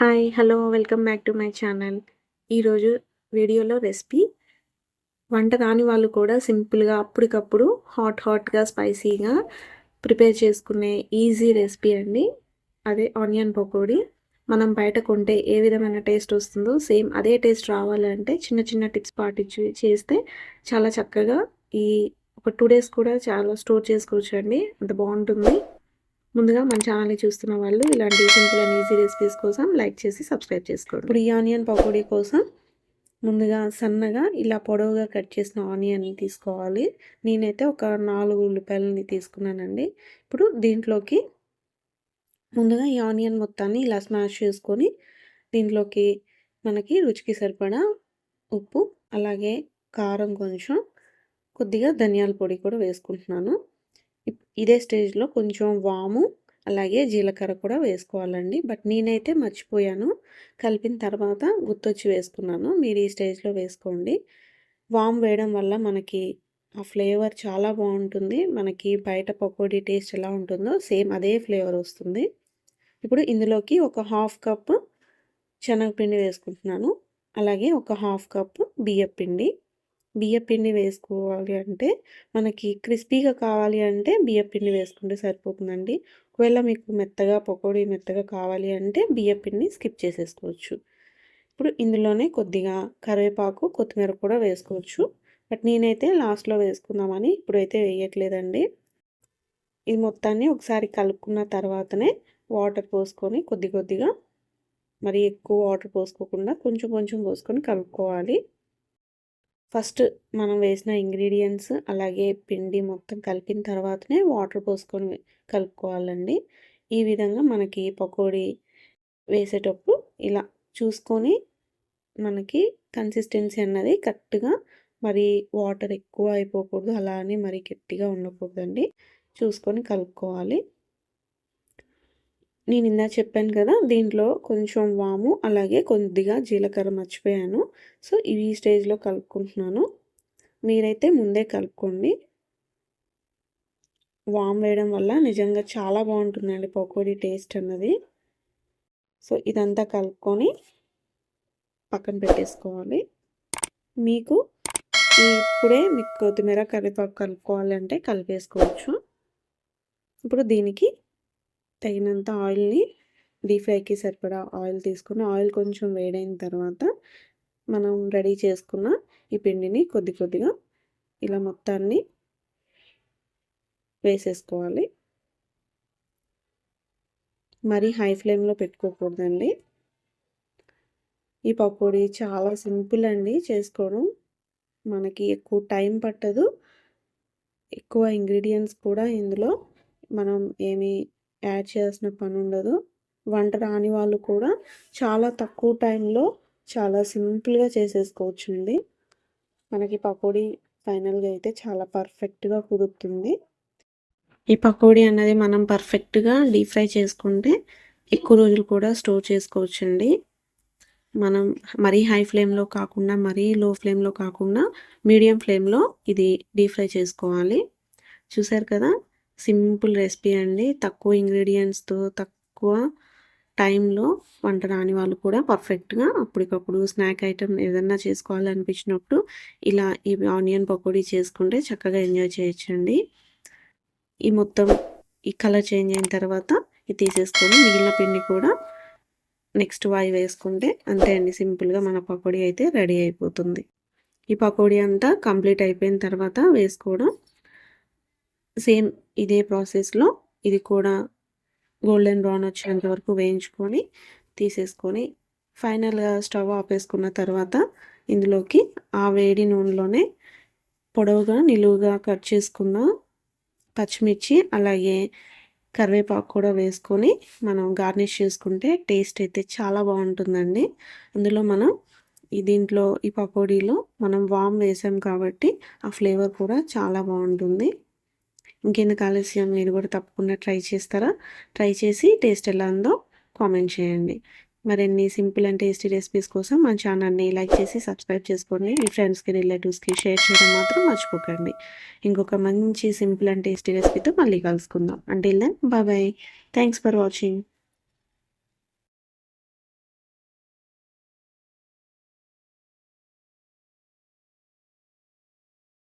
Hi hello welcome back to my channel ఈరోజు వీడియోలో recipe వంట రాని వాళ్ళు కూడా సింపుల్గా అప్పటికప్పుడు హాట్ హాట్గా స్పైసీగా ప్రిపేర్ చేసుకునే ఈజీ రెసిపీ అండి. అదే ఆనియన్ పకోడీ. మనం బయట కొంటే ఏ విధమైన టేస్ట్ వస్తుందో సేమ్ అదే టేస్ట్ రావాలంటే చిన్న చిన్న టిప్స్ పాటించి చేస్తే చాలా చక్కగా ఈ ఒక టూ డేస్ కూడా చాలా స్టోర్ చేసుకోవచ్చు అండి అంత బాగుంటుంది. ముందుగా మన ఛానల్ని చూస్తున్న వాళ్ళు ఇలాంటి సింపుల్ అండ్ ఈజీ రెసిపీస్ కోసం లైక్ చేసి సబ్స్క్రైబ్ చేసుకోండి. ఇప్పుడు ఈ ఆనియన్ పకోడీ కోసం ముందుగా సన్నగా ఇలా పొడవుగా కట్ చేసిన ఆనియన్ని తీసుకోవాలి. నేనైతే ఒక నాలుగు ఉల్లిపాయలని తీసుకున్నానండి. ఇప్పుడు దీంట్లోకి ముందుగా ఈ ఆనియన్ మొత్తాన్ని ఇలా స్మాష్ చేసుకొని దీంట్లోకి మనకి రుచికి సరిపడా ఉప్పు అలాగే కారం కొంచెం కొద్దిగా ధనియాల పొడి కూడా వేసుకుంటున్నాను. ఇదే స్టేజ్లో కొంచెం వాము అలాగే జీలకర్ర కూడా వేసుకోవాలండి. బట్ నేనైతే మర్చిపోయాను. కలిపిన తర్వాత గుర్తొచ్చి వేసుకున్నాను. మీరు ఈ స్టేజ్లో వేసుకోండి. వామ్ వేయడం వల్ల మనకి ఆ ఫ్లేవర్ చాలా బాగుంటుంది. మనకి బయట పకోడీ టేస్ట్ ఎలా ఉంటుందో సేమ్ అదే ఫ్లేవర్ వస్తుంది. ఇప్పుడు ఇందులోకి ఒక హాఫ్ కప్ శనగపిండి వేసుకుంటున్నాను. అలాగే ఒక హాఫ్ కప్ బియ్యపిండి. బియ్యపిండి వేసుకోవాలి అంటే మనకి క్రిస్పీగా కావాలి అంటే బియ్యపిండి వేసుకుంటే సరిపోతుందండి. ఒకవేళ మీకు మెత్తగా పకోడీ మెత్తగా కావాలి అంటే బియ్యపిండి స్కిప్ చేసేసుకోవచ్చు. ఇప్పుడు ఇందులోనే కొద్దిగా కరివేపాకు కొత్తిమీర కూడా వేసుకోవచ్చు. బట్ నేనైతే లాస్ట్లో వేసుకుందామని ఇప్పుడైతే వేయట్లేదండి. ఇది మొత్తాన్ని ఒకసారి కలుపుకున్న తర్వాతనే వాటర్ పోసుకొని కొద్ది కొద్దిగా మరి ఎక్కువ వాటర్ పోసుకోకుండా కొంచెం కొంచెం పోసుకొని కలుపుకోవాలి. ఫస్ట్ మనం వేసిన ఇంగ్రీడియంట్స్ అలాగే పిండి మొత్తం కలిపిన తర్వాతనే వాటర్ పోసుకొని కలుపుకోవాలండి. ఈ విధంగా మనకి పకోడీ వేసేటప్పుడు ఇలా చూసుకొని మనకి కన్సిస్టెన్సీ అన్నది కరెక్ట్గా మరి వాటర్ ఎక్కువ అయిపోకూడదు అలా అని మరి గట్టిగా ఉండకూడదండి. చూసుకొని కలుపుకోవాలి. నేను ఇందా చెప్పాను కదా దీంట్లో కొంచెం వాము అలాగే కొద్దిగా జీలకర్ర మర్చిపోయాను. సో ఇవి స్టేజ్లో కలుపుకుంటున్నాను. మీరైతే ముందే కలుపుకోండి. వామ్ వేయడం వల్ల నిజంగా చాలా బాగుంటుందండి పకోడీ టేస్ట్ అన్నది. సో ఇదంతా కలుపుకొని పక్కన పెట్టేసుకోవాలి. మీకు ఇప్పుడే మీకు కొత్తిమీర కరివేపాకు కలుపుకోవాలి అంటే కలిపేసుకోవచ్చు. ఇప్పుడు దీనికి తగినంత ఆయిల్ని డీప్ ఫ్రైకి సరిపడా ఆయిల్ తీసుకుని ఆయిల్ కొంచెం వేడైన తర్వాత మనం రెడీ చేసుకున్న ఈ పిండిని కొద్ది కొద్దిగా ఇలా మొత్తాన్ని వేసేసుకోవాలి. మరి హై ఫ్లేమ్లో పెట్టుకోకూడదండి. ఈ పకోడీ చాలా సింపుల్ అండి చేసుకోవడం. మనకి ఎక్కువ టైం పట్టదు. ఎక్కువ ఇంగ్రీడియంట్స్ కూడా ఇందులో మనం ఏమి యాడ్ చేయాల్సిన పని ఉండదు వంట రాని వాళ్ళు కూడా చాలా తక్కువ టైంలో చాలా సింపుల్గా చేసేసుకోవచ్చు అండి మనకి పకోడీ ఫైనల్గా అయితే చాలా పర్ఫెక్ట్గా కుదురుతుంది. ఈ పకోడీ అన్నది మనం పర్ఫెక్ట్గా డీప్ ఫ్రై చేసుకుంటే ఎక్కువ రోజులు కూడా స్టోర్ చేసుకోవచ్చండి. మనం మరీ హై ఫ్లేమ్లో కాకుండా మరీ లో ఫ్లేమ్లో కాకుండా మీడియం ఫ్లేమ్లో ఇది డీప్ ఫ్రై చేసుకోవాలి. చూసారు కదా? సింపుల్ రెసిపీ అండి. తక్కువ ఇంగ్రీడియంట్స్తో తక్కువ టైంలో వంట రాని వాళ్ళు కూడా పర్ఫెక్ట్గా అప్పటికప్పుడు స్నాక్ ఐటమ్ ఏదన్నా చేసుకోవాలనిపించినప్పుడు ఇలా ఈ ఆనియన్ పకోడీ చేసుకుంటే చక్కగా ఎంజాయ్ చేయొచ్చండి. ఈ మొత్తం ఈ కలర్ చేంజ్ అయిన తర్వాత ఇది తీసేసుకొని మిగిలిన పిండి కూడా నెక్స్ట్ వాయి వేసుకుంటే అంతే అండి. సింపుల్గా మన పకోడీ అయితే రెడీ అయిపోతుంది. ఈ పకోడీ అంతా కంప్లీట్ అయిపోయిన తర్వాత వేసుకోవడం. సేమ్ ఇదే ప్రాసెస్లో ఇది కూడా గోల్డెన్ బ్రౌన్ వచ్చేంత వరకు వేయించుకొని తీసేసుకొని ఫైనల్గా స్టవ్ ఆపేసుకున్న తర్వాత ఇందులోకి ఆ వేడి నూనెలోనే పొడవుగా నిలువుగా కట్ చేసుకున్న పచ్చిమిర్చి అలాగే కరివేపాకు కూడా వేసుకొని మనం గార్నిష్ చేసుకుంటే టేస్ట్ అయితే చాలా బాగుంటుందండి. అందులో మనం ఈ దీంట్లో ఈ పకోడీలో మనం వామ్ వేసాం కాబట్టి ఆ ఫ్లేవర్ కూడా చాలా బాగుంటుంది. ఇంకెందుకు ఆలస్యం? మీరు కూడా తప్పకుండా ట్రై చేస్తారా? ట్రై చేసి టేస్ట్ ఎలా ఉందో కామెంట్ చేయండి. మరిన్ని సింపుల్ అండ్ టేస్టీ రెసిపీస్ కోసం మా ఛానల్ని లైక్ చేసి సబ్స్క్రైబ్ చేసుకోండి. మీ ఫ్రెండ్స్కి రిలేటివ్స్కి షేర్ చేయడం మాత్రం మర్చిపోకండి. ఇంకొక మంచి సింపుల్ అండ్ టేస్టీ రెసిపీతో మళ్ళీ కలుసుకుందాం. అంటే then bye thanks for watching